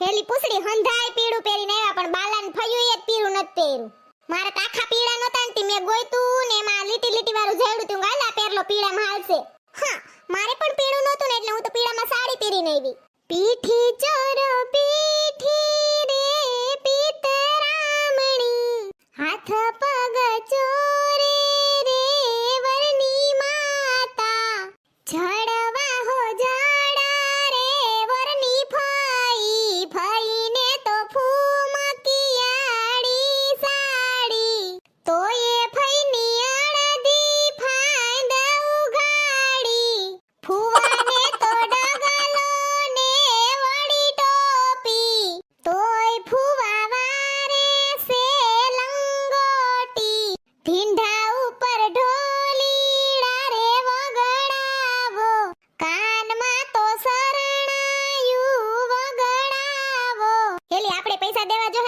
હેલી પૂછડી હંધાય પીળું પહેરીને આવ્યા, પણ બાલાને ફયું એ પીળું નથી પહેર્યું. મારા તો આખા પીળા નતા ને મેં ગોયતું ને એમાં લીટી લીટી વાળું જેવડું તું ગાલા પહેરલો, પીળામાં હાલશે. હા, મારે પણ પીળું નહોતું ને એટલે હું તો પીળામાં સાડી પહેરીને આવી. પીઠી ચોર, પીઠી રે પિતરામણી હાથ પગ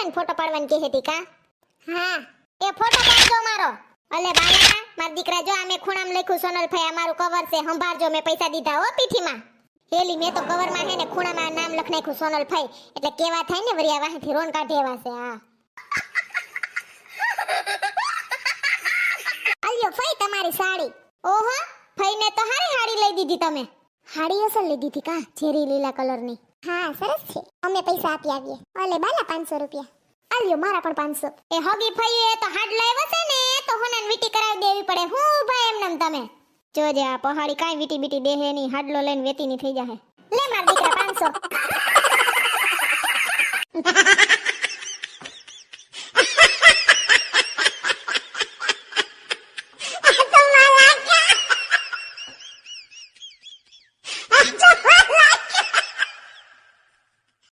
ને ફોટો પાડવાની કે હતી કા? હા, એ ફોટો પાડજો મારો. અલે બાયા માર દીકરા જો અમે ખૂણામાં લખ્યું સોનલ ભાઈ અમારું કવર છે, સંભાળજો, મેં પૈસા દીધા હો પીઠીમાં. હેલી, મેં તો કવરમાં હે ને ખૂણામાં નામ લખ નાખ્યું સોનલ ભાઈ એટલે કેવા થાય ને વરિયા વાહેથી રોન કાઢે એવા છે, હા. અલ્યો ફઈ તમારી સાડી. ઓહો, ફઈને તો હારી હાડી લઈ દીધી તમે. હાડી અસલ લઈ દીધી કા, ઝેરી લીલા કલરની. હા, સરસ છે. અમે પૈસા આપી આવીએ. અલે, બાલા 500 રૂપિયા. લઈ મારા પણ પાંચસો. એ હગી એ તો હાડ લાવ્યો છે ને, તો હોનાન વીટી કરાવી દેવી પડે. હું ભાઈ એમ નામ તમે. જોજે આ પહાડી કાઈ વીટી બીટી દેહે નહીં, હાડલો લઈને વેતી ની થઈ જાહે. લે માર દીકરા પાંચસો.